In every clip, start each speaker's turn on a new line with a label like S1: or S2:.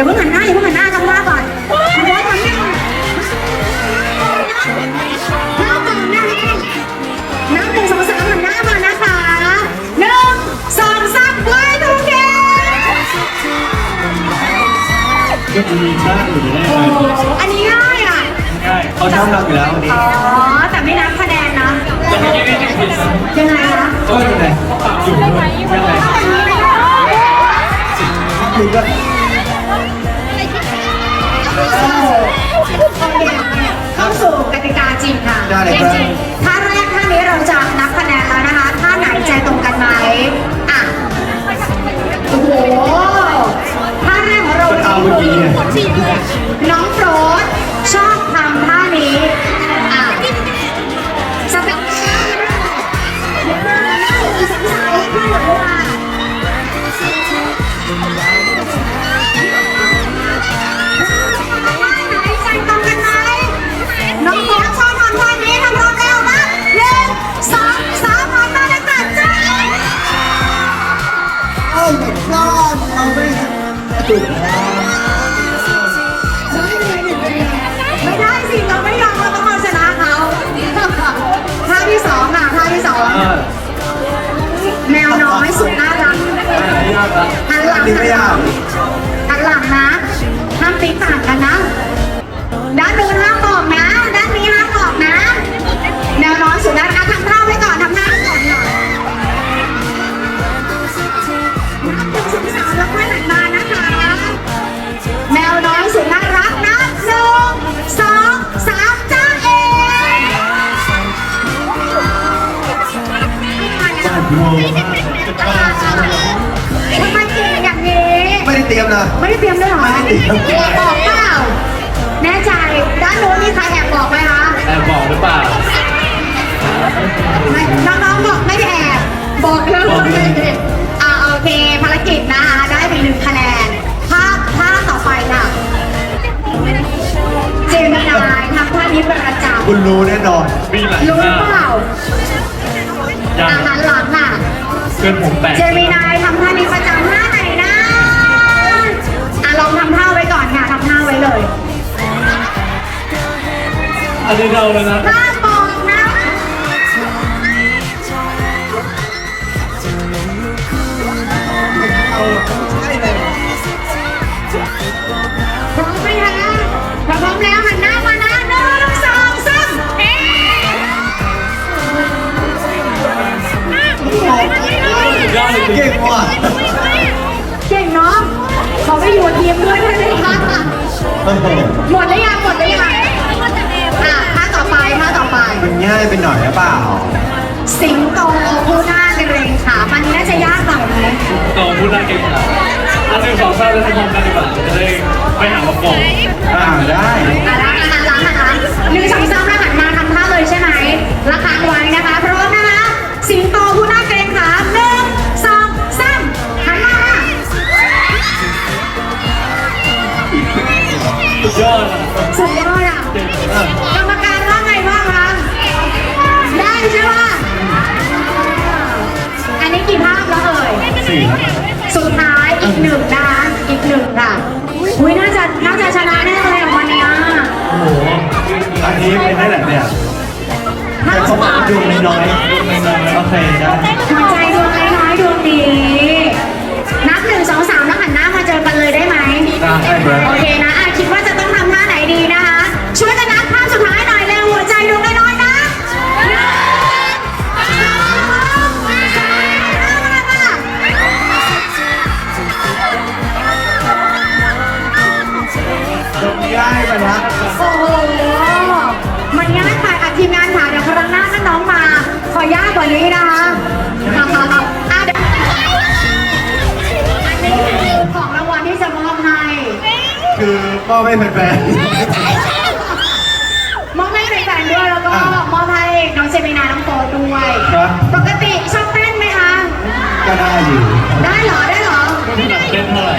S1: อย่าเพิ่งหันหน้าอย่าเพิ่งหันหน้าทำท่าก่อนนทำท่าท่าก่อนนะนับหนึ่งสองสามหันหน้ามานะคะหนึ่งสองสามไว้ทุกเก
S2: ก็มีท่าอื่นได้
S1: โอ้
S2: ไหม
S1: โหอันนี้ง่ายอะ
S2: ง่ายเขาชอบทำอยู่แล้ววันนี้
S1: อ๋อแต่ไม่นับคะแนนนะ
S2: แต่เมื่อกี้นี่จะผิดนะ
S1: ยังไงคะ
S2: ก็ยังไงอยู่ด้วยยังไง
S1: ถ้า เคเข้าสู่กติกาจริงค่ะ
S2: ได้เลยครับ
S1: จริงๆท่าแรกท่าากละหันหลัง
S2: นี่ไม่ยาก
S1: หันหลังนะห้ามติ๊กต่างกันนะ ด้านนู้นห้ามบอกนะ ด้านนี้ห้ามบอกนะแมวน้อยสุดน่ารักทำท่าไว้ก่อนทำท่าไว้ก่อนหน่อยนับหนึ่งสองสามแล้วค่อยหันมานะคะ แมวน้อยสุดน่ารักนะหนึ่งสองสามจ้าเอ๋
S2: บ้านโไม่ได้เตรียมนะ
S1: ไม่ได้เตรียมด้วยเหรอ
S2: ไม่ได้เตรียม
S1: แอบบอกเปล่า แน่ใจ ด้านโน้นมีใครแอบบอกไหมคะ
S2: แอบบอกหรือเปล่า
S1: ไม่น้องๆบอกไม่ได้แอบบอกเลย
S2: บอกเลย
S1: อ่าโอเค ภารกิจนะคะได้ไปหนึ่งคะแนนภาพภาพต่อไปค่ะ เจมินายทำท่านี้เป็นประจำ
S2: คุณรู้แน่นอน มีหลาย
S1: รู้หรือเปล่า
S2: ยัง
S1: อาหารหลังอะ
S2: เกินผมแปด
S1: เจมินายทำท่านี้ประจำ อัน
S2: นี้เราเลยนะ
S1: ท่าบอกนะพร้อมไหมคะถ้าพร้อมแล้วหันหน้ามานะหนึ่งสองสามเอ๊ะ
S2: ยอดเลยเก่งว่ะ
S1: เก่งเนาะเขอไปอยู่ทีมด้วยได้ไหมคะ
S2: โอ้โห
S1: หมดแล้วยังหมดแล้วยัง
S2: มันง่ายไปหน่อยหรือเปล่า
S1: สิงโตผู้หน้าเกรงขามันน่าจะยากหน่อยไหม
S2: ตองพูดได้เก่งนะอันหนึ่งสองสามแล้วทำพร้อมกันดีกว่าจะได้ไปหาประกอบอ่าได้
S1: อุ้ยน่าจะน่าจะชนะแน่เลยอะวันเนี้ย
S2: โอ้โหอันนี้เป็นได้แหละเนี่ยแต่เขาบอกว่าดวงน้อยๆโอเคได้
S1: หัวใจ ว่านี้นะคะอะเองรางวัลที่จะมอบให้
S2: คื
S1: อมอบให้แฟนๆมอบให้แฟนๆด้วยแล้วก็มอบให้น้องเซมิ
S2: นาน้
S1: องโตด้วยครับปกติชอบเต้นไหมคะ ก็ได้
S2: อยู่ได้เห
S1: รอ ได้เหร
S2: อไม่
S1: ได้เต้นเท่าไหร่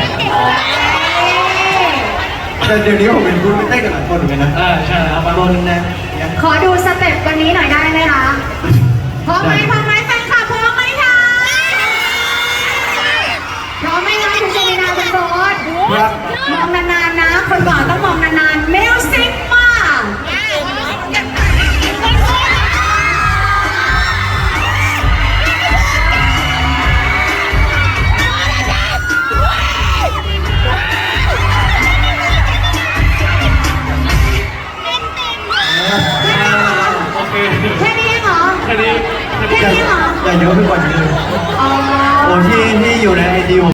S2: แต่เดี๋ยวนี้ผมเป็นคุณไม่เต้นกับหลายคนเหมือนกันนะ
S1: ใช่เอามาโดนนะ
S3: ขอดูสเต็ปวันนี้หน่อยได้ไหมคะ ว่
S1: 他。 เย
S2: อะขึ้นกว่านี้โอ้ที่ที่อยู่ในไอจี